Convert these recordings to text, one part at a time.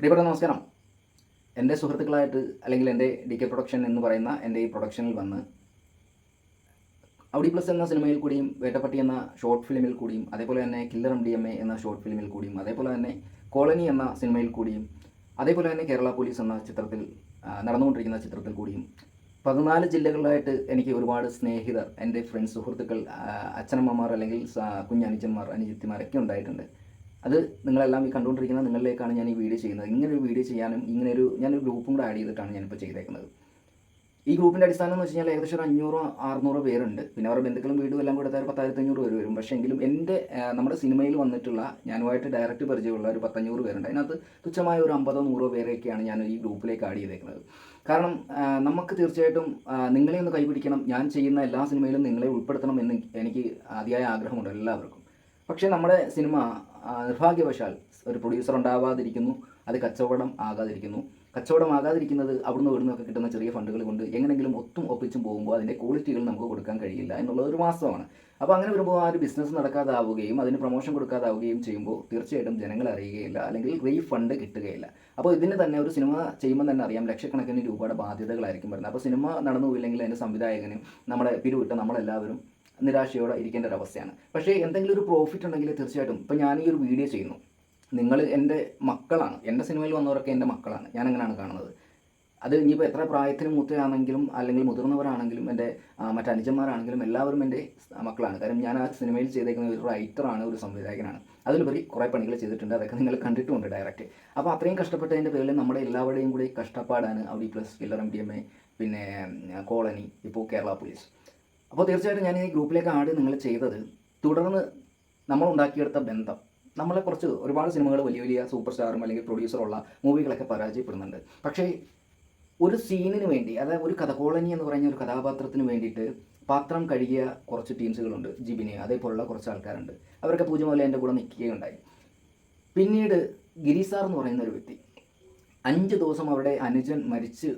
പ്രിയപ്പെട്ട നമസ്കാരം. എന്റെ സുഹൃത്തുക്കളായിട്ട് അല്ലെങ്കിൽ എന്റെ ഡി കെ പ്രൊഡക്ഷൻ എന്ന് പറയുന്ന എന്റെ ഈ പ്രൊഡക്ഷനിൽ വന്ന് ഔഡി പ്ലസ് എന്ന സിനിമയിൽ കൂടിയും വേട്ടപ്പട്ടി എന്ന ഷോർട്ട് ഫിലിമിൽ കൂടിയും അതേപോലെ തന്നെ killer M D M A എന്ന ഷോർട്ട് ഫിലിമിൽ കൂടിയും അതേപോലെ തന്നെ കോളനി എന്ന സിനിമയിൽ കൂടിയും അതേപോലെ തന്നെ കേരള പോലീസ് എന്ന ചിത്രത്തിൽ നടന്നുകൊണ്ടിരിക്കുന്ന ചിത്രത്തിൽ കൂടിയും പതിനാല് ജില്ലകളിലായിട്ട് എനിക്ക് ഒരുപാട് സ്നേഹിതർ എന്റെ ഫ്രണ്ട്സ് സുഹൃത്തുക്കൾ അച്ഛനമ്മമാർ അല്ലെങ്കിൽ കുഞ്ഞനുജന്മാർ അനുജിത്തിമാരൊക്കെ ഉണ്ടായിട്ടുണ്ട്. അത് നിങ്ങളെല്ലാം ഈ കണ്ടുകൊണ്ടിരിക്കുന്ന നിങ്ങളിലേക്കാണ് ഞാൻ ഈ വീഡിയോ ചെയ്യുന്നത്. ഇങ്ങനെ ഒരു വീഡിയോ ചെയ്യാനും ഇങ്ങനൊരു ഞാനൊരു ഗ്രൂപ്പും കൂടെ ആഡ് ചെയ്തിട്ടാണ് ഞാനിപ്പോൾ ചെയ്തേക്കുന്നത്. ഈ ഗ്രൂപ്പിന്റെ അടിസ്ഥാനം എന്ന് വെച്ച് കഴിഞ്ഞാൽ ഏകദേശം ഒരു അഞ്ഞൂറോ അറുന്നൂറോ പേരുണ്ട്. പിന്നെ അവരുടെ ബന്ധുക്കളും വീടും എല്ലാം കൂടെ ഒരു പത്തായിരത്തി അഞ്ഞൂറ് പേര് വരും. പക്ഷേ എങ്കിലും എന്റെ നമ്മുടെ സിനിമയിൽ വന്നിട്ടുള്ള ഞാനുമായിട്ട് ഡയറക്റ്റ് പരിചയമുള്ള ഒരു പത്തഞ്ഞൂറ് പേരുണ്ട്. അതിനകത്ത് തുച്ഛമായ ഒരു അമ്പതോ നൂറോ പേരെയൊക്കെയാണ് ഞാൻ ഈ ഗ്രൂപ്പിലേക്ക് ആഡ് ചെയ്തേക്കുന്നത്. കാരണം നമുക്ക് തീർച്ചയായിട്ടും നിങ്ങളെ ഒന്ന് കൈപിടിക്കണം. ഞാൻ ചെയ്യുന്ന എല്ലാ സിനിമയിലും നിങ്ങളെ ഉൾപ്പെടുത്തണം എന്ന് എനിക്ക് അതിയായ ആഗ്രഹമുണ്ട് എല്ലാവർക്കും. പക്ഷേ നമ്മുടെ സിനിമ നിർഭാഗ്യവശാൽ ഒരു പ്രൊഡ്യൂസർ ഉണ്ടാവാതിരിക്കുന്നു. അത് കച്ചവടം ആകാതിരിക്കുന്നു. കച്ചവടം ആകാതിരിക്കുന്നത് അവിടുന്ന് ഇവിടുന്ന് ഒക്കെ കിട്ടുന്ന ചെറിയ ഫണ്ടുകൾ കൊണ്ട് എങ്ങനെങ്കിലും ഒത്തും ഒപ്പിച്ചും പോകുമ്പോൾ അതിന്റെ ക്വാളിറ്റികൾ നമുക്ക് കൊടുക്കാൻ കഴിയില്ല എന്നുള്ളത് ഒരു വാസ്തവമാണ്. അപ്പോൾ അങ്ങനെ വരുമ്പോൾ ആ ഒരു ബിസിനസ് നടക്കാതാവുകയും അതിന് പ്രൊമോഷൻ കൊടുക്കാതാവുകയും ചെയ്യുമ്പോൾ തീർച്ചയായിട്ടും ജനങ്ങൾ അറിയുകയില്ല അല്ലെങ്കിൽ റീഫണ്ട് കിട്ടുകയില്ല. അപ്പോൾ ഇതിന് തന്നെ ഒരു സിനിമ ചെയ്യുമ്പോൾ തന്നെ അറിയാം ലക്ഷക്കണക്കിന് രൂപയുടെ ബാധ്യതകളായിരിക്കും വരുന്നത്. അപ്പോൾ സിനിമ നടന്നു പോയില്ലെങ്കിൽ അതിന്റെ സംവിധായകനും നമ്മുടെ പിരിവിട്ട നമ്മളെല്ലാവരും നിരാശയോടെ ഇരിക്കേണ്ട ഒരു അവസ്ഥയാണ്. പക്ഷേ എന്തെങ്കിലും ഒരു പ്രോഫിറ്റ് ഉണ്ടെങ്കിൽ തീർച്ചയായിട്ടും ഇപ്പം ഞാൻ ഈ ഒരു വീഡിയോ ചെയ്യുന്നു. നിങ്ങൾ എന്റെ മക്കളാണ്. എന്റെ സിനിമയിൽ വന്നവരൊക്കെ എന്റെ മക്കളാണ്. ഞാൻ അങ്ങനെയാണ് കാണുന്നത്. അത് ഇനിയിപ്പോൾ എത്ര പ്രായത്തിന് മൂത്തയാണെങ്കിലും അല്ലെങ്കിൽ മുതിർന്നവരാണെങ്കിലും എന്റെ മറ്റനുജന്മാരാണെങ്കിലും എല്ലാവരും എന്റെ മക്കളാണ്. കാരണം ഞാൻ ആ സിനിമയിൽ ചെയ്തേക്കുന്ന ഒരു റൈറ്ററാണ് ഒരു സംവിധായകനാണ്. അതിലുപരി കുറേ പണികൾ ചെയ്തിട്ടുണ്ട്. അതൊക്കെ നിങ്ങൾ കണ്ടിട്ടുമുണ്ട് ഡയറക്റ്റ് അപ്പോൾ അത്രയും കഷ്ടപ്പെട്ടതിന്റെ പേരിൽ നമ്മുടെ എല്ലാവരുടെയും കൂടി കഷ്ടപ്പാടാണ് Audi plus killer M D M A പിന്നെ കോളനി ഇപ്പോൾ കേരള പോലീസ് അപ്പോൾ തീർച്ചയായിട്ടും ഞാൻ ഈ ഗ്രൂപ്പിലേക്ക് ആഡ് നിങ്ങൾ ചെയ്തത് തുടർന്ന് നമ്മൾ ഉണ്ടാക്കിയെടുത്ത ബന്ധം നമ്മളെ കുറച്ച് ഒരുപാട് സിനിമകൾ വലിയ വലിയ സൂപ്പർ സ്റ്റാറും അല്ലെങ്കിൽ പ്രൊഡ്യൂസറുള്ള മൂവികളൊക്കെ പരാജയപ്പെടുന്നുണ്ട്. പക്ഷേ ഒരു സീനിന് വേണ്ടി അതായത് ഒരു കഥകോളനി എന്ന് പറയുന്ന ഒരു കഥാപാത്രത്തിന് വേണ്ടിയിട്ട് പാത്രം കഴുകിയ കുറച്ച് ടീംസുകളുണ്ട് ജിബിന് അതേപോലുള്ള കുറച്ച് ആൾക്കാരുണ്ട്. അവരൊക്കെ പൂജ മുതലേ എന്റെ കൂടെ നിൽക്കുകയുണ്ടായി. പിന്നീട് ഗിരി സാർ എന്ന് പറയുന്ന ഒരു വ്യക്തി അഞ്ച് ദിവസം അവരുടെ അനുജൻ മരിച്ച്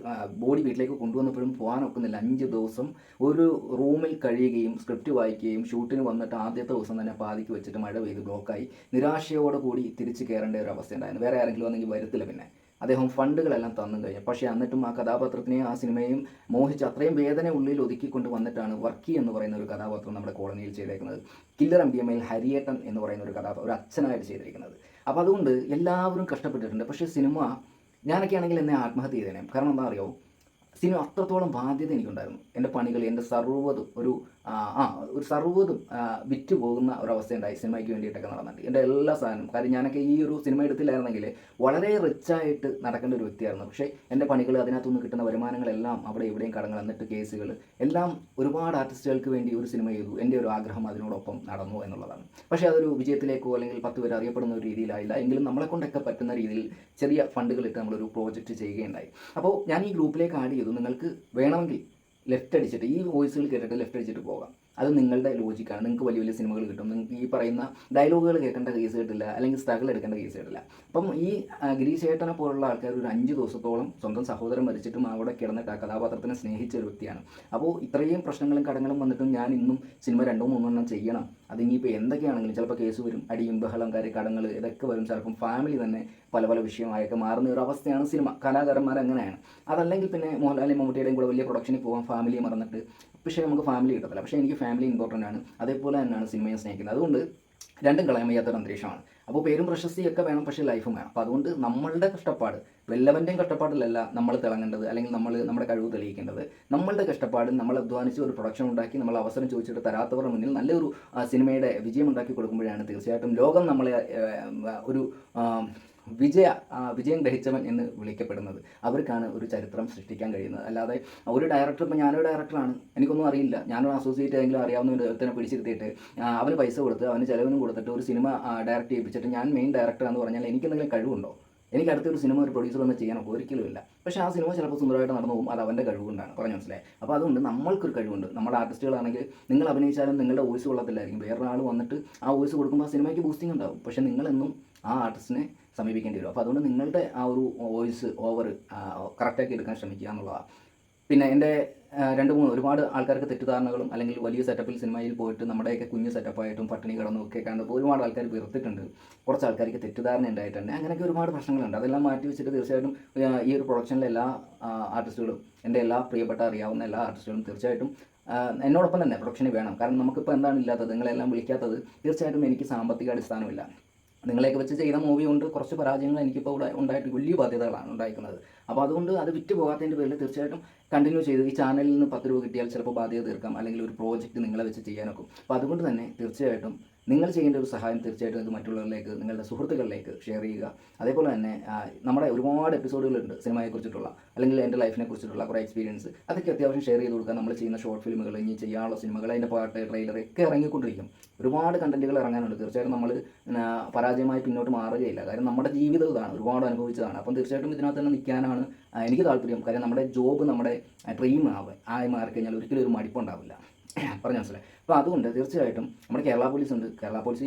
ബോഡി വീട്ടിലേക്ക് കൊണ്ടുവന്നപ്പോഴും പോകാൻ ഒക്കുന്നില്ല. അഞ്ച് ദിവസം ഒരു റൂമിൽ കഴിയുകയും സ്ക്രിപ്റ്റ് വായിക്കുകയും ഷൂട്ടിന് വന്നിട്ട് ആദ്യത്തെ ദിവസം തന്നെ പാതിക്ക് വെച്ചിട്ട് മഴ പെയ്ത് ബ്ലോക്കായി. നിരാശയോടെ കൂടി തിരിച്ച് കയറേണ്ട ഒരു അവസ്ഥ ഉണ്ടായിരുന്നു വേറെ ആരെങ്കിലും വന്നെങ്കിൽ വരത്തില്ല പിന്നെ. അദ്ദേഹം ഫണ്ടുകളെല്ലാം തന്നു കഴിഞ്ഞു. പക്ഷേ എന്നിട്ടും ആ കഥാപാത്രത്തിനെയും ആ സിനിമയും മോഹിച്ച് അത്രയും വേദന ഉള്ളിൽ ഒതുക്കിക്കൊണ്ട് വന്നിട്ടാണ് വർക്കി എന്ന് പറയുന്ന ഒരു കഥാപാത്രം നമ്മുടെ കോളനിയിൽ ചെയ്തേക്കുന്നത്. കില്ലർ എം ഡി എം ഹരിയേട്ടൻ എന്ന് പറയുന്ന ഒരു കഥാപാത്രം ഒരു അച്ഛനായിട്ട് ചെയ്തിരിക്കുന്നത്. അപ്പോൾ അതുകൊണ്ട് എല്ലാവരും കഷ്ടപ്പെട്ടിട്ടുണ്ട്. പക്ഷേ സിനിമ ഞാനൊക്കെ ആണെങ്കിൽ എന്നെ ആത്മഹത്യ ചെയ്തേനെ. കാരണം എന്താ അറിയാമോ സിനിമ അത്രത്തോളം ബാധ്യത എനിക്കുണ്ടായിരുന്നു. എന്റെ പണികൾ എന്റെ സർവതും ഒരു ആ ഒരു സർവതും ആ, വിറ്റ് പോകുന്ന ഒരവസ്ഥയുണ്ടായി. സിനിമയ്ക്ക് വേണ്ടിയിട്ടൊക്കെ നടന്നിട്ട്. എന്റെ എല്ലാ സാധനവും. കാര്യം ഞാനൊക്കെ ഈ ഒരു സിനിമ എടുത്തില്ലായിരുന്നെങ്കിൽ വളരെ റിച്ചായിട്ട് നടക്കേണ്ട ഒരു വ്യക്തിയായിരുന്നു. പക്ഷേ എന്റെ പണികൾ അതിനകത്തുനിന്ന് കിട്ടുന്ന വരുമാനങ്ങളെല്ലാം അവിടെ ഇവിടെയും കടങ്ങൾ എന്നിട്ട് കേസുകൾ എല്ലാം ഒരുപാട് ആർട്ടിസ്റ്റുകൾക്ക് വേണ്ടി ഒരു സിനിമ ചെയ്തു. എന്റെ ഒരു ആഗ്രഹം അതിനോടൊപ്പം നടന്നു എന്നുള്ളതാണ്. പക്ഷേ അതൊരു വിജയത്തിലേക്കോ അല്ലെങ്കിൽ പത്ത് പേര് അറിയപ്പെടുന്ന ഒരു രീതിയിലായില്ല. എങ്കിലും നമ്മളെ കൊണ്ടൊക്കെ പറ്റുന്ന രീതിയിൽ ചെറിയ ഫണ്ടുകളിട്ട് നമ്മളൊരു പ്രോജക്റ്റ് ചെയ്യുകയുണ്ടായി. അപ്പോൾ ഞാൻ ഈ ഗ്രൂപ്പിലേക്ക് ആഡ് ചെയ്തു. നിങ്ങൾക്ക് വേണമെങ്കിൽ ലെഫ്റ്റ് അടിച്ചിട്ട് ഈ വോയിസുകൾ കേട്ടിട്ട് ലെഫ്റ്റ് അടിച്ചിട്ട് പോകാം. അത് നിങ്ങളുടെ ലോജിക്കാണ് നിങ്ങൾക്ക് വലിയ വലിയ സിനിമകൾ കിട്ടും. നിങ്ങൾക്ക് ഈ പറയുന്ന ഡയലോഗുകൾ കേൾക്കേണ്ട കേസ് കിട്ടില്ല. അല്ലെങ്കിൽ സ്ട്രഗിൾ എടുക്കേണ്ട കേസ് കിട്ടില്ല. അപ്പം ഈ ഗിരീശേട്ടനെ പോലുള്ള ആൾക്കാർ ഒരു അഞ്ച് ദിവസത്തോളം സ്വന്തം സഹോദരൻ മരിച്ചിട്ടും അവിടെ കിടന്നിട്ട് ആ കഥാപാത്രത്തിനെ സ്നേഹിച്ച ഒരു വ്യക്തിയാണ്. അപ്പോൾ ഇത്രയും പ്രശ്നങ്ങളും കടങ്ങളും വന്നിട്ടും ഞാൻ ഇന്നും സിനിമ രണ്ടോ മൂന്നോ എണ്ണം ചെയ്യണം. അത് ഇനിയിപ്പോൾ എന്തൊക്കെയാണെങ്കിലും ചിലപ്പോൾ കേസ് വരും. അടിയും ബഹളം കാര്യം കടങ്ങൾ ഇതൊക്കെ വരും ചിലപ്പം ഫാമിലി തന്നെ പല പല വിഷയമായൊക്കെ മാറുന്ന ഒരു അവസ്ഥയാണ് സിനിമ കലാകാരന്മാർ അങ്ങനെയാണ് അതല്ലെങ്കിൽ പിന്നെ മോഹൻലാലിയും മമ്മൂട്ടിയുടെയും കൂടെ വലിയ പ്രൊഡക്ഷനിൽ പോകാൻ ഫാമിലിയെ മറന്നിട്ട് പക്ഷേ നമുക്ക് ഫാമിലി കിട്ടത്തില്ല. പക്ഷേ എനിക്ക് ഫാമിലി ഇമ്പോർട്ടന്റ് ആണ്. അതേപോലെ തന്നെയാണ് സിനിമയെ സ്നേഹിക്കുന്നത്. അതുകൊണ്ട് രണ്ടും കളയാൻ വയ്യാത്തൊരു അന്തരീക്ഷമാണ്. അപ്പോൾ പേരും പ്രശസ്തിയൊക്കെ വേണം പക്ഷേ ലൈഫും വേണം. അപ്പോൾ അതുകൊണ്ട് നമ്മളുടെ കഷ്ടപ്പാട് വല്ലവന്റെയും കഷ്ടപ്പാടിലല്ല നമ്മൾ തിളങ്ങേണ്ടത് അല്ലെങ്കിൽ നമ്മൾ നമ്മുടെ കഴിവ് തെളിയിക്കേണ്ടത്. നമ്മളുടെ കഷ്ടപ്പാട് നമ്മൾ അധ്വാനിച്ച് ഒരു പ്രൊഡക്ഷൻ ഉണ്ടാക്കി നമ്മൾ അവസരം ചോദിച്ചിട്ട് തരാത്തവരുടെ മുന്നിൽ നല്ലൊരു സിനിമയുടെ വിജയം ഉണ്ടാക്കി കൊടുക്കുമ്പോഴാണ് തീർച്ചയായിട്ടും ലോകം നമ്മളെ ഒരു വിജയ വിജയം ഗ്രഹിച്ചവൻ എന്ന് വിളിക്കപ്പെടുന്നത്. അവർക്കാണ് ഒരു ചരിത്രം സൃഷ്ടിക്കാൻ കഴിയുന്നത്. അല്ലാതെ ഒരു ഡയറക്ടർ ഇപ്പോൾ ഞാനൊരു ഡയറക്ടറാണ് എനിക്കൊന്നും അറിയില്ല. ഞാനൊരു അസോസിയേറ്റ് ആയെങ്കിലും അറിയാവുന്ന ഒരു ഒരുത്തനെ പിടിച്ചിരുത്തിയിട്ട് അവന് പൈസ കൊടുത്ത് അവന് ചിലവിനും കൊടുത്തിട്ട് ഒരു സിനിമ ഡയറക്റ്റ് ചെയ്യിപ്പിച്ചിട്ട് ഞാൻ മെയിൻ ഡയറക്ടർ എന്ന് പറഞ്ഞാൽ എനിക്ക് എന്തെങ്കിലും കഴിവുണ്ടോ? എനിക്ക് അടുത്തൊരു സിനിമ ഒരു പ്രൊഡ്യൂസർ ചെയ്യാനൊക്കെ ഒരിക്കലും ഇല്ല. പക്ഷേ ആ സിനിമ ചിലപ്പോൾ സുന്ദരമായിട്ട് നടന്നു പോകും. അത് അവന്റെ കഴിവുകൊണ്ടാണ്. പറഞ്ഞു മനസ്സിലായി. അപ്പോൾ അതുകൊണ്ട് നമ്മൾക്കൊരു കഴിവുണ്ട്. നമ്മുടെ ആർട്ടിസ്റ്റുകളാണെങ്കിൽ നിങ്ങൾ അഭിനയിച്ചാലും നിങ്ങളുടെ വോയിസ് കൊള്ളത്തില്ലായിരിക്കും. വേറൊരാൾ വന്നിട്ട് ആ വോയിസ് കൊടുക്കുമ്പോൾ ആ സിനിമയ്ക്ക് ബൂസ്റ്റിംഗ് ഉണ്ടാവും. പക്ഷേ നിങ്ങളെന്നും ആ ആർട്ടിസ്റ്റിനെ സമീപിക്കേണ്ടി വരും. അപ്പോൾ അതുകൊണ്ട് നിങ്ങളുടെ ആ ഒരു വോയിസ് ഓവർ കറക്റ്റാക്കി എടുക്കാൻ ശ്രമിക്കുക എന്നുള്ളതാണ് പിന്നെ എന്റെ രണ്ട് മൂന്ന് ഒരുപാട് ആൾക്കാർക്ക് തെറ്റിദ്ധാരണകളും അല്ലെങ്കിൽ വലിയ സെറ്റപ്പിൽ സിനിമയിൽ പോയിട്ട് നമ്മുടെയൊക്കെ കുഞ്ഞു സെറ്റപ്പായിട്ടും പട്ടിണി കിടന്നും ഒക്കെ കണ്ടപ്പോൾ ഒരുപാട് ആൾക്കാർ വെറുത്തിട്ടുണ്ട്. കുറച്ച് ആൾക്കാർക്ക് തെറ്റിദ്ധാരണ ഉണ്ടായിട്ടുണ്ട്. അങ്ങനെയൊക്കെ ഒരുപാട് പ്രശ്നങ്ങളുണ്ട്. അതെല്ലാം മാറ്റി വെച്ചിട്ട് തീർച്ചയായിട്ടും ഈ ഒരു പ്രൊഡക്ഷനിലെ എല്ലാ ആർട്ടിസ്റ്റുകളും എന്റെ എല്ലാ പ്രിയപ്പെട്ട അറിയാവുന്ന എല്ലാ ആർട്ടിസ്റ്റുകളും തീർച്ചയായിട്ടും എന്നോടൊപ്പം തന്നെ പ്രൊഡക്ഷന് വേണം. കാരണം നമുക്കിപ്പോൾ എന്താണ് ഇല്ലാത്തത്? നിങ്ങളെല്ലാം വിളിക്കാത്തത് തീർച്ചയായിട്ടും എനിക്ക് സാമ്പത്തിക അടിസ്ഥാനമില്ല നിങ്ങളെയൊക്കെ വെച്ച് ചെയ്ത മൂവി കൊണ്ട് കുറച്ച് പരാജയങ്ങൾ എനിക്കിപ്പോൾ ഇവിടെ ഉണ്ടായിട്ട് വലിയ ബാധ്യതകളാണ് ഉണ്ടായിരിക്കുന്നത് അപ്പോൾ അതുകൊണ്ട് അത് വിറ്റ് പോകാത്തതിന്റെ പേരിൽ തീർച്ചയായിട്ടും കണ്ടിന്യൂ ചെയ്ത് ഈ ചാനലിൽ നിന്ന് പത്ത് രൂപ കിട്ടിയാൽ ചിലപ്പോൾ ബാധ്യത തീർക്കാം. അല്ലെങ്കിൽ ഒരു പ്രോജക്റ്റ് നിങ്ങളെ വെച്ച് ചെയ്യാനൊക്കും. അപ്പോൾ അതുകൊണ്ട് തന്നെ തീർച്ചയായിട്ടും നിങ്ങൾ ചെയ്യേണ്ട ഒരു സഹായം തീർച്ചയായിട്ടും ഇത് മറ്റുള്ളവരിലേക്ക് നിങ്ങളുടെ സുഹൃത്തുക്കളിലേക്ക് ഷെയർ ചെയ്യുക. അതേപോലെ തന്നെ നമ്മുടെ ഒരുപാട് എപ്പിസോഡുകളുണ്ട് സിനിമയെക്കുറിച്ചിട്ടുള്ള അല്ലെങ്കിൽ എന്റെ ലൈഫിനെ കുറിച്ചിട്ടുള്ള കുറേ എക്സ്പീരിയൻസ് അതൊക്കെ അത്യാവശ്യം ഷെയർ ചെയ്ത് കൊടുക്കുക നമ്മൾ ചെയ്യുന്ന ഷോർട്ട് ഫിലിമുകൾ ഇനി ചെയ്യാനുള്ള സിനിമകൾ അതിന്റെ പാട്ട് ട്രെയിലർ ഒക്കെ ഇറങ്ങിക്കൊണ്ടിരിക്കും. ഒരുപാട് കണ്ടന്റുകൾ ഇറങ്ങാനുണ്ട്. തീർച്ചയായിട്ടും നമ്മൾ പരാജയമായി പിന്നോട്ട് മാറുകയില്ല. കാരണം നമ്മുടെ ജീവിതം ഇതാണ് ഒരുപാട് അനുഭവിച്ചതാണ്. അപ്പം തീർച്ചയായിട്ടും ഇതിനകത്ത് തന്നെ നിൽക്കാനാണ് എനിക്ക് താല്പര്യം. കാര്യം നമ്മുടെ ജോബ് നമ്മുടെ ഡ്രീം ആവുക ആയി മാറിക്കഴിഞ്ഞാൽ ഒരിക്കലും ഒരു മടിപ്പുണ്ടാവില്ല പറഞ്ഞ മനസ്സിലായി. അപ്പോൾ അതുകൊണ്ട് തീർച്ചയായിട്ടും നമ്മുടെ കേരള പോലീസ് ഉണ്ട് കേരള പോലീസ്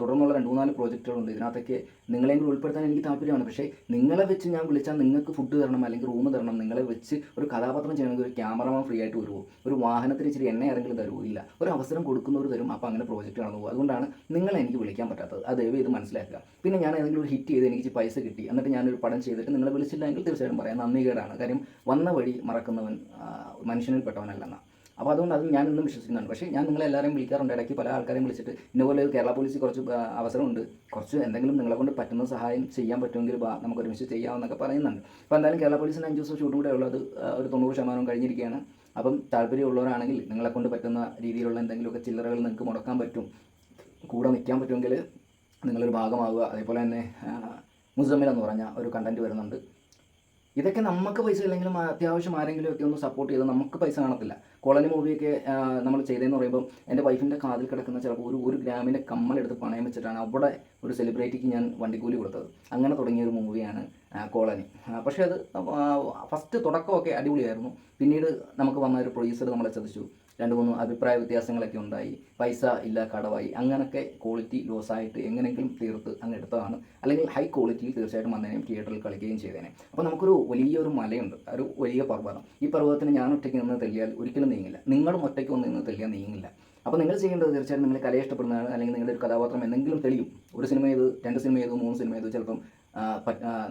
തുടർന്നുള്ള രണ്ട് മൂന്നാൽ പ്രോജക്റ്റുകളുണ്ട് ഇതിനകത്തൊക്കെ നിങ്ങളെയും കൂടി ഉൾപ്പെടുത്താൻ എനിക്ക് താല്പര്യമാണ്. പക്ഷേ നിങ്ങളെ വെച്ച് ഞാൻ വിളിച്ചാൽ നിങ്ങൾക്ക് ഫുഡ് തരണം അല്ലെങ്കിൽ റൂം തരണം നിങ്ങളെ വെച്ച് ഒരു കഥാപാത്രം ചെയ്യണമെങ്കിൽ ഒരു ക്യാമറമാൻ ഫ്രീ ആയിട്ട് വരുമോ ഒരു വാഹനത്തിന് ഇച്ചിരി എണ്ണ ആരെങ്കിലും തരുമോ ഇല്ല. ഒരു അവസരം കൊടുക്കുന്നവർ തരും. അപ്പോൾ അങ്ങനെ പ്രോജക്റ്റ് നടന്നു പോകും. അതുകൊണ്ടാണ് നിങ്ങളെ എനിക്ക് വിളിക്കാൻ പറ്റാത്തത്. അത് ദയവ് ഇത് മനസ്സിലാക്കുക. പിന്നെ ഞാൻ ഏതെങ്കിലും ഒരു ഹിറ്റ് ചെയ്ത് എനിക്ക് പൈസ കിട്ടി. എന്നിട്ട് ഞാനൊരു പടം ചെയ്തിട്ട് നിങ്ങളെ വിളിച്ചില്ലെങ്കിൽ തീർച്ചയായിട്ടും പറയാം. നന്ദി കേടാണ് കാര്യം വന്ന വഴി മറക്കുന്നവൻ മനുഷ്യനിൽപ്പെട്ടവനല്ലെന്നാണ് മനുഷ്യനിൽ പെട്ടവനല്ലെന്നാണ് അപ്പോൾ അതുകൊണ്ട് അത് ഞാൻ ഇന്നും വിശ്വസിക്കുന്നുണ്ട് പക്ഷേ ഞാൻ നിങ്ങളെ എല്ലാവരെയും വിളിക്കാറുണ്ട്. ഇടയ്ക്ക് പല ആൾക്കാരെയും വിളിച്ചിട്ട് ഇന്നപോലെ കേരള പോലീസിൽ കുറച്ച് അവസരമുണ്ട്. കുറച്ച് എന്തെങ്കിലും നിങ്ങളെ കൊണ്ട് പറ്റുന്ന സഹായം ചെയ്യാൻ പറ്റുമെങ്കിൽ നമുക്ക് ഒരുമിച്ച് ചെയ്യാമെന്നൊക്കെ പറയുന്നുണ്ട്. അപ്പോൾ എന്തായാലും കേരള പോലീസിന് അഞ്ച് ദിവസം ഷൂട്ടും കൂടെ ഉള്ളത് ഒരു തൊണ്ണൂറ് ശതമാനം കഴിഞ്ഞിരിക്കുകയാണ്. അപ്പം താല്പര്യമുള്ളവരാണെങ്കിൽ നിങ്ങളെ കൊണ്ട് പറ്റുന്ന രീതിയിലുള്ള എന്തെങ്കിലുമൊക്കെ ചില്ലറകൾ നിങ്ങൾക്ക് മുടക്കാൻ പറ്റും. കൂടെ നിൽക്കാൻ പറ്റുമെങ്കിൽ നിങ്ങളൊരു ഭാഗമാവുക. അതേപോലെ തന്നെ മുസമ്മിൽ എന്ന് പറഞ്ഞ ഒരു കണ്ടന്റ് വരുന്നുണ്ട്. ഇതൊക്കെ നമുക്ക് പൈസ ഇല്ലെങ്കിലും അത്യാവശ്യം ആരെങ്കിലും ഒക്കെ ഒന്ന് സപ്പോർട്ട് ചെയ്ത് നമുക്ക് പൈസ കാണത്തില്ല. കോളനി മൂവിയൊക്കെ നമ്മൾ ചെയ്തതെന്ന് പറയുമ്പോൾ എന്റെ വൈഫിന്റെ കാതിൽ കിടക്കുന്ന ചിലപ്പോൾ ഒരു ഒരു ഗ്രാമിന്റെ കമ്മലെടുത്ത് പണയം വെച്ചിട്ടാണ് അവിടെ ഒരു സെലിബ്രിറ്റിക്ക് ഞാൻ വണ്ടിക്കൂലി കൊടുത്തത്. അങ്ങനെ തുടങ്ങിയ ഒരു മൂവിയാണ് കോളനി. പക്ഷേ അത് ഫസ്റ്റ് തുടക്കമൊക്കെ അടിപൊളിയായിരുന്നു. പിന്നീട് നമുക്ക് വന്ന ഒരു പ്രൊഡ്യൂസർ നമ്മളെ ചതിച്ചു രണ്ട് മൂന്ന് അഭിപ്രായ വ്യത്യാസങ്ങളൊക്കെ ഉണ്ടായി. പൈസ ഇല്ല കടവായി. അങ്ങനൊക്കെ ക്വാളിറ്റി ലോസ് ആയിട്ട് എങ്ങനെയെങ്കിലും തീർത്ത് അങ്ങ് എടുത്തതാണ്. അല്ലെങ്കിൽ ഹൈ ക്വാളിറ്റിയിൽ തീർച്ചയായിട്ടും വന്നതിനും തിയേറ്ററിൽ കളിക്കുകയും ചെയ്തേനെ അപ്പോൾ നമുക്കൊരു വലിയൊരു മലയുണ്ട്. ഒരു വലിയ പർവതം. ഈ പർവതത്തിന് ഞാൻ ഒറ്റയ്ക്ക് നിന്ന് തെളിയാൽ ഒരിക്കലും നീങ്ങില്ല. നിങ്ങളും ഒറ്റയ്ക്ക് ഒന്ന് നിന്ന് തെളിയാൻ നീങ്ങില്ല. അപ്പോൾ നിങ്ങൾ ചെയ്യേണ്ടത് തീർച്ചയായിട്ടും നിങ്ങൾ കലയെ ഇഷ്ടപ്പെടുന്നതാണ് അല്ലെങ്കിൽ നിങ്ങളുടെ ഒരു കഥാപാത്രം എന്തെങ്കിലും തെളിയും. ഒരു സിനിമ ചെയ്തു രണ്ട് സിനിമ ചെയ്തു മൂന്ന് സിനിമ ചെയ്തു ചിലപ്പം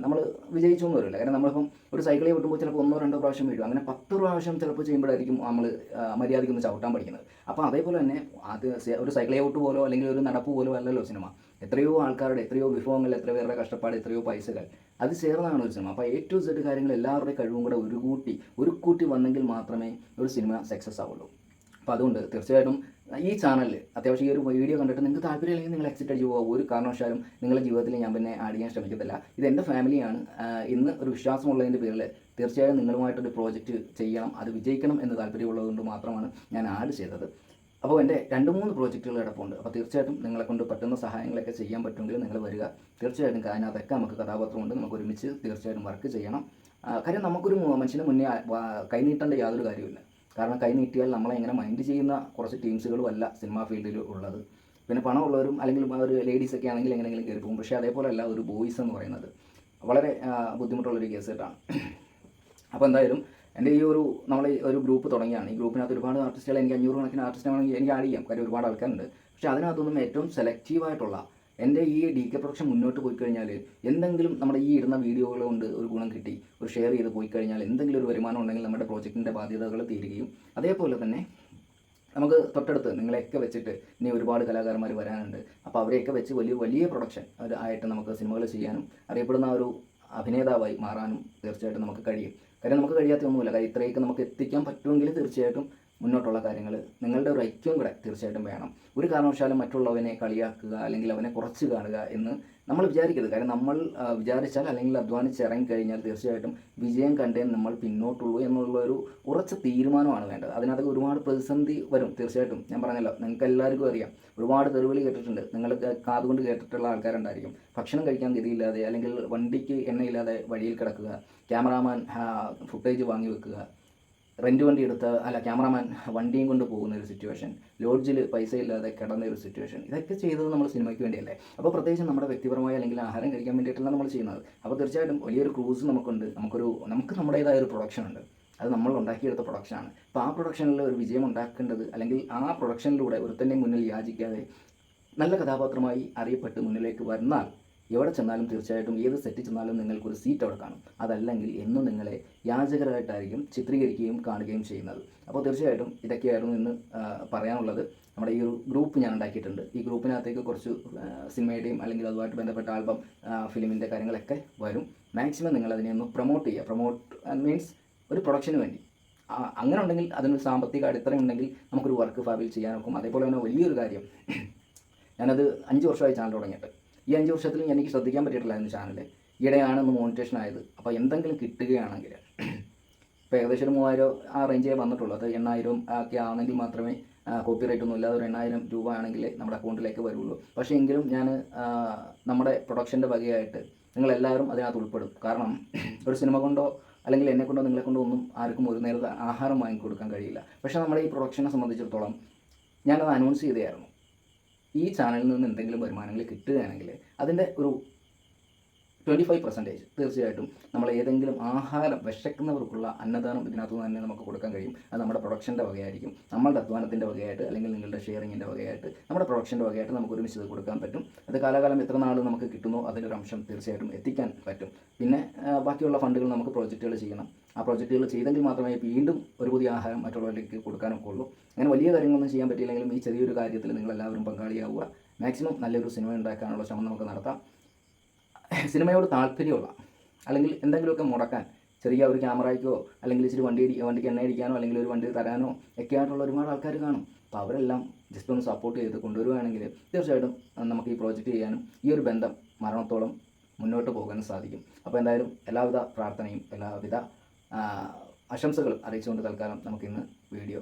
നമ്മൾ വിജയിച്ചു എന്ന് വരില്ല കാരണം നമ്മളിപ്പം ഒരു സൈക്കിളിൽ വിട്ടുമ്പോൾ ചിലപ്പോൾ ഒന്നോ രണ്ടോ പ്രാവശ്യം വീഴും അങ്ങനെ പത്ത് പ്രാവശ്യം ചിലപ്പോൾ ചെയ്യുമ്പോഴായിരിക്കും നമ്മൾ മര്യാദയ്ക്ക് ഒന്ന് ചവിട്ടാൻ പഠിക്കുന്നത്. അപ്പോൾ അതേപോലെ തന്നെ അത് ഒരു സൈക്കിൾ ഔട്ട് പോലോ അല്ലെങ്കിൽ ഒരു നടപ്പ് പോലോ അല്ലല്ലോ സിനിമ. എത്രയോ ആൾക്കാരുടെ എത്രയോ വിഭവങ്ങൾ എത്ര പേരുടെ കഷ്ടപ്പാട് എത്രയോ പൈസകൾ അത് ചേർന്നാണ് ഒരു സിനിമ. അപ്പോൾ എ ടു സെഡ് കാര്യങ്ങൾ എല്ലാവരുടെയും കഴിവും കൂടെ ഒരു കൂട്ടി ഒരു കൂട്ടി വന്നെങ്കിൽ മാത്രമേ ഒരു സിനിമ സക്സസ് ആവുള്ളൂ. അപ്പോൾ അതുകൊണ്ട് തീർച്ചയായിട്ടും ഈ ചാനലിൽ അത്യാവശ്യം ഈ ഒരു വീഡിയോ കണ്ടിട്ട് നിങ്ങൾക്ക് താല്പര്യമില്ലെങ്കിൽ നിങ്ങൾ എക്സിറ്റ് അടിച്ച് പോകുക ഒരു കാരണവശാലും നിങ്ങളുടെ ജീവിതത്തിൽ ഞാൻ പിന്നെ ആഡ് ചെയ്യാൻ ശ്രമിക്കത്തില്ല. ഇത് എന്റെ ഫാമിലിയാണ് ഇന്ന് ഒരു വിശ്വാസമുള്ളതിന്റെ പേരിൽ തീർച്ചയായും നിങ്ങളുമായിട്ടൊരു പ്രോജക്റ്റ് ചെയ്യണം. അത് വിജയിക്കണം എന്ന് താല്പര്യമുള്ളതുകൊണ്ട് മാത്രമാണ് ഞാൻ ആഡ് ചെയ്തത്. അപ്പോൾ എന്റെ രണ്ട് മൂന്ന് പ്രോജക്റ്റുകൾ കിടപ്പുണ്ട്. അപ്പോൾ തീർച്ചയായിട്ടും നിങ്ങളെ കൊണ്ട് പറ്റുന്ന സഹായങ്ങളൊക്കെ ചെയ്യാൻ പറ്റുമെങ്കിൽ നിങ്ങൾ വരിക. തീർച്ചയായിട്ടും അതിനകത്തൊക്കെ നമുക്ക് കഥാപാത്രമുണ്ട്. നമുക്ക് ഒരുമിച്ച് തീർച്ചയായിട്ടും വർക്ക് ചെയ്യണം. കാര്യം നമുക്കൊരു മനുഷ്യന് മുന്നേ കൈനീട്ടേണ്ട യാതൊരു കാര്യമില്ല കാരണം കൈ നീട്ടിയാൽ നമ്മളെ എങ്ങനെ മൈൻഡ് ചെയ്യുന്ന കുറച്ച് ടീംസുകളും അല്ല സിനിമാ ഫീൽഡിൽ ഉള്ളത്. പിന്നെ പണമുള്ളവരും അല്ലെങ്കിൽ ഒരു ലേഡീസ് ഒക്കെ ആണെങ്കിൽ എങ്ങനെയെങ്കിലും കയറി പോകും. പക്ഷേ അതേപോലെ അല്ല ഒരു ബോയ്സ് എന്ന് പറയുന്നത്. വളരെ ബുദ്ധിമുട്ടുള്ളൊരു കേസ് കേട്ടാണ്. അപ്പോൾ എന്തായാലും എന്റെ ഈ ഒരു നമ്മൾ ഒരു ഗ്രൂപ്പ് തുടങ്ങിയാണ്. ഈ ഗ്രൂപ്പിനകത്ത് ഒരുപാട് ആർട്ടിസ്റ്റുകൾ എനിക്ക് അഞ്ഞൂറ് കണക്കിന് ആർട്ടിസ്റ്റാണെങ്കിൽ എനിക്ക് ആഡ് ചെയ്യാം. കാര്യം ഒരുപാട് ആൾക്കാരുണ്ട്. പക്ഷേ അതിനകത്തൊന്നും ഏറ്റവും സെലക്റ്റീവായിട്ടുള്ള എന്റെ ഈ ഡി കെ പ്രൊഡക്ഷൻ മുന്നോട്ട് പോയി കഴിഞ്ഞാൽ എന്തെങ്കിലും നമ്മുടെ ഈ ഇടുന്ന വീഡിയോകൾ കൊണ്ട് ഒരു ഗുണം കിട്ടി ഒരു ഷെയർ ചെയ്ത് പോയി കഴിഞ്ഞാൽ എന്തെങ്കിലും ഒരു വരുമാനം ഉണ്ടെങ്കിൽ നമ്മുടെ പ്രോജക്റ്റിന്റെ ബാധ്യതകൾ തീരുകയും. അതേപോലെ തന്നെ നമുക്ക് തൊട്ടടുത്ത് നിങ്ങളെയൊക്കെ വെച്ചിട്ട് ഇനി ഒരുപാട് കലാകാരന്മാർ വരാനുണ്ട്. അപ്പോൾ അവരെയൊക്കെ വെച്ച് വലിയ വലിയ പ്രൊഡക്ഷൻ ആയിട്ട് നമുക്ക് സിനിമകൾ ചെയ്യാനും അറിയപ്പെടുന്ന ഒരു അഭിനേതാവായി മാറാനും തീർച്ചയായിട്ടും നമുക്ക് കഴിയും. കാര്യം നമുക്ക് കഴിയാത്ത ഒന്നുമില്ല. കാര്യം ഇത്രയൊക്കെ നമുക്ക് എത്തിക്കാൻ പറ്റുമെങ്കിൽ തീർച്ചയായിട്ടും മുന്നോട്ടുള്ള കാര്യങ്ങൾ നിങ്ങളുടെ ഒരു ഐക്യവും കൂടെ തീർച്ചയായിട്ടും വേണം. ഒരു കാരണവശാലും മറ്റുള്ളവനെ കളിയാക്കുക അല്ലെങ്കിൽ അവനെ കുറച്ച് കാണുക എന്ന് നമ്മൾ വിചാരിക്കരുത്. കാരണം നമ്മൾ വിചാരിച്ചാൽ അല്ലെങ്കിൽ അധ്വാനിച്ച് ഇറങ്ങിക്കഴിഞ്ഞാൽ തീർച്ചയായിട്ടും വിജയം കണ്ടേ നമ്മൾ പിന്നോട്ടുള്ളൂ എന്നുള്ള ഒരു ഉറച്ച തീരുമാനമാണ് വേണ്ടത്. അതിനകത്ത് ഒരുപാട് പ്രതിസന്ധി വരും തീർച്ചയായിട്ടും. ഞാൻ പറഞ്ഞല്ലോ നിങ്ങൾക്ക് എല്ലാവർക്കും അറിയാം. ഒരുപാട് തെറിവിളി കേട്ടിട്ടുണ്ട്. നിങ്ങൾ കാതുകൊണ്ട് കേട്ടിട്ടുള്ള ആൾക്കാരുണ്ടായിരിക്കും. ഭക്ഷണം കഴിക്കാൻ ഗതിയില്ലാതെ അല്ലെങ്കിൽ വണ്ടിക്ക് എണ്ണയില്ലാതെ വഴിയിൽ കിടക്കുക ക്യാമറാമാൻ ഫുട്ടേജ് വാങ്ങി വെക്കുക റെന്റ് വണ്ടി എടുത്ത അല്ല ക്യാമറാമാൻ വണ്ടിയും കൊണ്ട് പോകുന്ന ഒരു സിറ്റുവേഷൻ ലോഡ്ജിൽ പൈസ ഇല്ലാതെ കിടന്ന ഒരു സിറ്റുവേഷൻ ഇതൊക്കെ ചെയ്തത് നമ്മൾ സിനിമയ്ക്ക് വേണ്ടിയല്ലേ? അപ്പോൾ പ്രത്യേകിച്ച് നമ്മുടെ വ്യക്തിപരമായ അല്ലെങ്കിൽ ആഹാരം കഴിക്കാൻ വേണ്ടിയിട്ടല്ല നമ്മൾ ചെയ്യുന്നത്. അപ്പോൾ തീർച്ചയായിട്ടും വലിയൊരു ക്രൂസ് നമുക്കുണ്ട്. നമുക്കൊരു നമുക്ക് നമ്മുടേതായ ഒരു പ്രൊഡക്ഷൻ ഉണ്ട്. അത് നമ്മൾ ഉണ്ടാക്കിയെടുത്ത പ്രൊഡക്ഷനാണ് അപ്പോൾ ആ പ്രൊഡക്ഷനിൽ ഒരു വിജയം ഉണ്ടാക്കേണ്ടത് അല്ലെങ്കിൽ ആ പ്രൊഡക്ഷനിലൂടെ ഒരുത്തന്റെ മുന്നിൽ യാചിക്കാതെ നല്ല കഥാപാത്രമായി അറിയപ്പെട്ട് മുന്നിലേക്ക് വന്നാൽ എവിടെ ചെന്നാലും തീർച്ചയായിട്ടും ഏത് സെറ്റ് ചെന്നാലും നിങ്ങൾക്കൊരു സീറ്റ് അവിടെ കാണും. അതല്ലെങ്കിൽ എന്നും നിങ്ങളെ യാചകരായിട്ടായിരിക്കും ചിത്രീകരിക്കുകയും കാണുകയും ചെയ്യുന്നത്. അപ്പോൾ തീർച്ചയായിട്ടും ഇതൊക്കെയായിരുന്നു ഇന്ന് പറയാനുള്ളത്. നമ്മുടെ ഈ ഒരു ഗ്രൂപ്പ് ഞാൻ ഉണ്ടാക്കിയിട്ടുണ്ട്. ഈ ഗ്രൂപ്പിനകത്തേക്ക് കുറച്ച് സിനിമയുടെയും അല്ലെങ്കിൽ അതുമായിട്ട് ബന്ധപ്പെട്ട ആൽബം ഫിലിമിന്റെ കാര്യങ്ങളൊക്കെ വരും. മാക്സിമം നിങ്ങൾ അതിനെ ഒന്ന് പ്രൊമോട്ട് ചെയ്യുക. പ്രൊമോട്ട് മീൻസ് ഒരു പ്രൊഡക്ഷന് വേണ്ടി. അങ്ങനെ ഉണ്ടെങ്കിൽ അതിനൊരു സാമ്പത്തിക അടിത്തറ ഉണ്ടെങ്കിൽ നമുക്കൊരു വർക്ക് ഫാബിൽ ചെയ്യാൻ നോക്കും അതേപോലെ തന്നെ വലിയൊരു കാര്യം. ഞാനത് അഞ്ച് വർഷമായി ചാനൽ തുടങ്ങിയിട്ട്. ഈ അഞ്ച് വർഷത്തിൽ എനിക്ക് ശ്രദ്ധിക്കാൻ പറ്റിയിട്ടില്ലായിരുന്നു ചാനൽ ഈയിടെയാണ് ഒന്ന് മോണിറ്റേഷൻ ആയത്. അപ്പോൾ എന്തെങ്കിലും കിട്ടുകയാണെങ്കിൽ ഇപ്പോൾ ഏകദേശം ഒരു മൂവായിരം ആ റേഞ്ചേ വന്നിട്ടുള്ളൂ. അത് എണ്ണായിരം ഒക്കെ ആണെങ്കിൽ മാത്രമേ കോപ്പി റേറ്റ് ഒന്നും ഇല്ലാതെ ഒരു എണ്ണായിരം രൂപ ആണെങ്കിൽ നമ്മുടെ അക്കൗണ്ടിലേക്ക് വരുള്ളൂ. പക്ഷേ എങ്കിലും ഞാൻ നമ്മുടെ പ്രൊഡക്ഷന്റെ വകയായിട്ട് നിങ്ങളെല്ലാവരും അതിനകത്ത് ഉൾപ്പെടും. കാരണം ഒരു സിനിമ കൊണ്ടോ അല്ലെങ്കിൽ എന്നെ കൊണ്ടോ നിങ്ങളെ കൊണ്ടോ ഒന്നും ആർക്കും ഒരു നേരത്തെ ആഹാരം വാങ്ങിക്കൊടുക്കാൻ കഴിയില്ല. പക്ഷേ നമ്മുടെ ഈ പ്രൊഡക്ഷനെ സംബന്ധിച്ചിടത്തോളം ഞാനത് അനൗൺസ് ചെയ്തായിരുന്നു ഈ ചാനലിൽ നിന്ന് എന്തെങ്കിലും വരുമാനങ്ങൾ കിട്ടുകയാണെങ്കിൽ അതിന്റെ ഒരു ട്വന്റി ഫൈവ് പെർസെന്റേജ് തീർച്ചയായിട്ടും നമ്മൾ ഏതെങ്കിലും ആഹാരം വിശക്കുന്നവർക്കുള്ള അന്നദാനം ഇതിനകത്ത് തന്നെ നമുക്ക് കൊടുക്കാൻ കഴിയും. അത് നമ്മുടെ പ്രൊഡക്ഷന്റെ വകയായിരിക്കും. നമ്മളുടെ അധ്വാനത്തിന്റെ വകയായിട്ട് അല്ലെങ്കിൽ നിങ്ങളുടെ ഷെയറിങ്ങിന്റെ വകയായിട്ട് നമ്മുടെ പ്രൊഡക്ഷന്റെ വകയായിട്ട് നമുക്ക് ഒരുമിച്ച് ഇത് കൊടുക്കാൻ പറ്റും. അത് കാലാകാലം എത്ര നാൾ നമുക്ക് കിട്ടുന്നോ അതിന്റെ ഒരു അംശം തീർച്ചയായിട്ടും എത്തിക്കാൻ പറ്റും. പിന്നെ ബാക്കിയുള്ള ഫണ്ടുകൾ നമുക്ക് പ്രോജക്റ്റുകൾ ചെയ്യണം. ആ പ്രോജക്റ്റുകൾ ചെയ്തെങ്കിൽ മാത്രമേ വീണ്ടും ഒരു പുതിയ ആഹാരം മറ്റുള്ളവരിലേക്ക് കൊടുക്കാനൊക്കെ ഉള്ളൂ. അങ്ങനെ വലിയ കാര്യങ്ങളൊന്നും ചെയ്യാൻ പറ്റിയില്ലെങ്കിലും ഈ ചെറിയൊരു കാര്യത്തിൽ നിങ്ങളെല്ലാവരും പങ്കാളിയാവുക. മാക്സിമം നല്ലൊരു സിനിമ ഉണ്ടാക്കാനുള്ള ശ്രമം നമുക്ക് നടത്താം. സിനിമയോട് താല്പര്യമുള്ള അല്ലെങ്കിൽ എന്തെങ്കിലുമൊക്കെ മുടക്കാൻ ചെറിയ ഒരു ക്യാമറയ്ക്കോ അല്ലെങ്കിൽ ഇച്ചിരി വണ്ടി വണ്ടിക്ക് എണ്ണ അടിക്കാനോ അല്ലെങ്കിൽ ഒരു വണ്ടി തരാനോ ഒക്കെ ആയിട്ടുള്ള ഒരുപാട് ആൾക്കാർ കാണും. അപ്പോൾ അവരെല്ലാം ജസ്റ്റ് ഒന്ന് സപ്പോർട്ട് ചെയ്ത് കൊണ്ടുവരുവാണെങ്കിൽ തീർച്ചയായിട്ടും നമുക്ക് ഈ പ്രോജക്റ്റ് ചെയ്യാനും ഈ ഒരു ബന്ധം മരണത്തോളം മുന്നോട്ട് പോകാനും സാധിക്കും. അപ്പോൾ എന്തായാലും എല്ലാവിധ പ്രാർത്ഥനയും എല്ലാവിധ ആശംസകളും അറിയിച്ചുകൊണ്ട് തൽക്കാലം നമുക്കിന്ന് വീഡിയോ